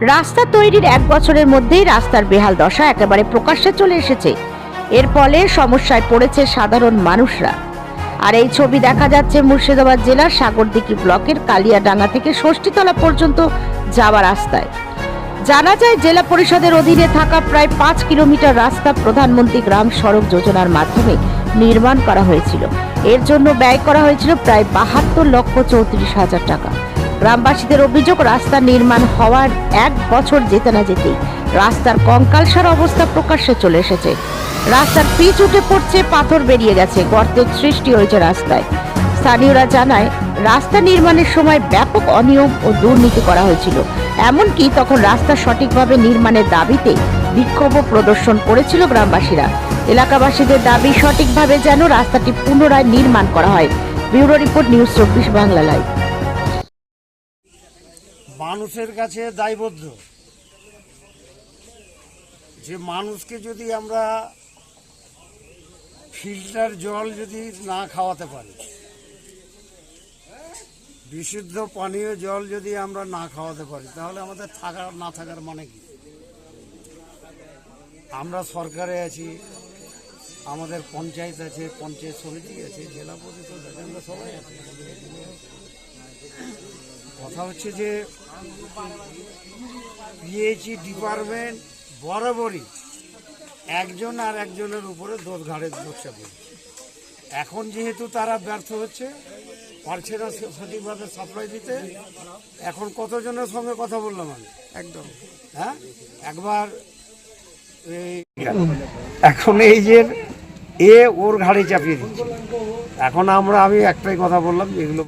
রাস্তা তৈরির এক বছরের মধ্যেই রাস্তার বেহাল দশা একেবারে প্রকাশ্যে চলে এসেছে। এর ফলে সমস্যায় পড়েছে সাধারণ মানুষরা। আর এই ছবি দেখা যাচ্ছে মুর্শিদাবাদ জেলার সাগরদিঘি ব্লকের কালিয়াডাঙ্গা থেকে ষষ্ঠীতলা পর্যন্ত যাওয়া রাস্তায়। জানা যায়, জেলা পরিষদের অধীনে থাকা প্রায় পাঁচ কিলোমিটার রাস্তা প্রধানমন্ত্রী গ্রাম সড়ক যোজনার মাধ্যমে নির্মাণ করা হয়েছিল। এর জন্য ব্যয় করা হয়েছিল প্রায় বাহাত্তর লক্ষ চৌত্রিশ হাজার টাকা। গ্রামবাসীদের অভিযোগ, রাস্তা নির্মাণ হওয়ার এক বছর যেতে না যেতেই রাস্তার কঙ্কালসার অবস্থা প্রকাশ্যে চলে এসেছে। রাস্তার পিচ উঠে পড়ছে, পাথর বেরিয়ে গেছে, গর্তের সৃষ্টি হয়েছে রাস্তায়। স্থানীয়রা জানায়, রাস্তা নির্মাণের সময় ব্যাপক অনিয়ম ও দুর্নীতি করা হয়েছিল। এমনকি তখন রাস্তা সঠিকভাবে নির্মাণের দাবিতে বিক্ষোভ প্রদর্শন করেছিল গ্রামবাসীরা। এলাকাবাসীদের দাবি সঠিকভাবে যেন রাস্তাটি পুনরায় নির্মাণ করা হয়। ব্যুরো রিপোর্ট নিউজ চব্বিশ বাংলা লাইভ। মানুষের কাছে দায়বদ্ধ। যে মানুষকে যদি আমরা ফিল্টার জল যদি না খাওয়াতে পারি, বিশুদ্ধ পানীয় জল যদি আমরা না খাওয়াতে পারি, তাহলে আমাদের থাকার, না থাকার মানে কি? আমরা সরকারে আছি, আমাদের পঞ্চায়েত আছে, পঞ্চায়েত সমিতি আছে, জেলা পরিষদ আছে, আমরা সবাই আছি। কথা হচ্ছে যে পিএইচই ডিপার্টমেন্ট বরাবরই একজন আর একজনের উপরে দোষ ঘাড়ে দোষটা পড়ছে এখন যেহেতু তারা ব্যর্থ হচ্ছে পারছে না সঠিকভাবে সাপ্লাই দিতে এখন কতজনের সঙ্গে কথা বললাম আমি? একদম। হ্যাঁ? একবার এই এখন এই যে এ ওর ঘাড়ে চাপিয়ে দিচ্ছে। এখন আমরা আমি একটাই কথা বললাম যেগুলো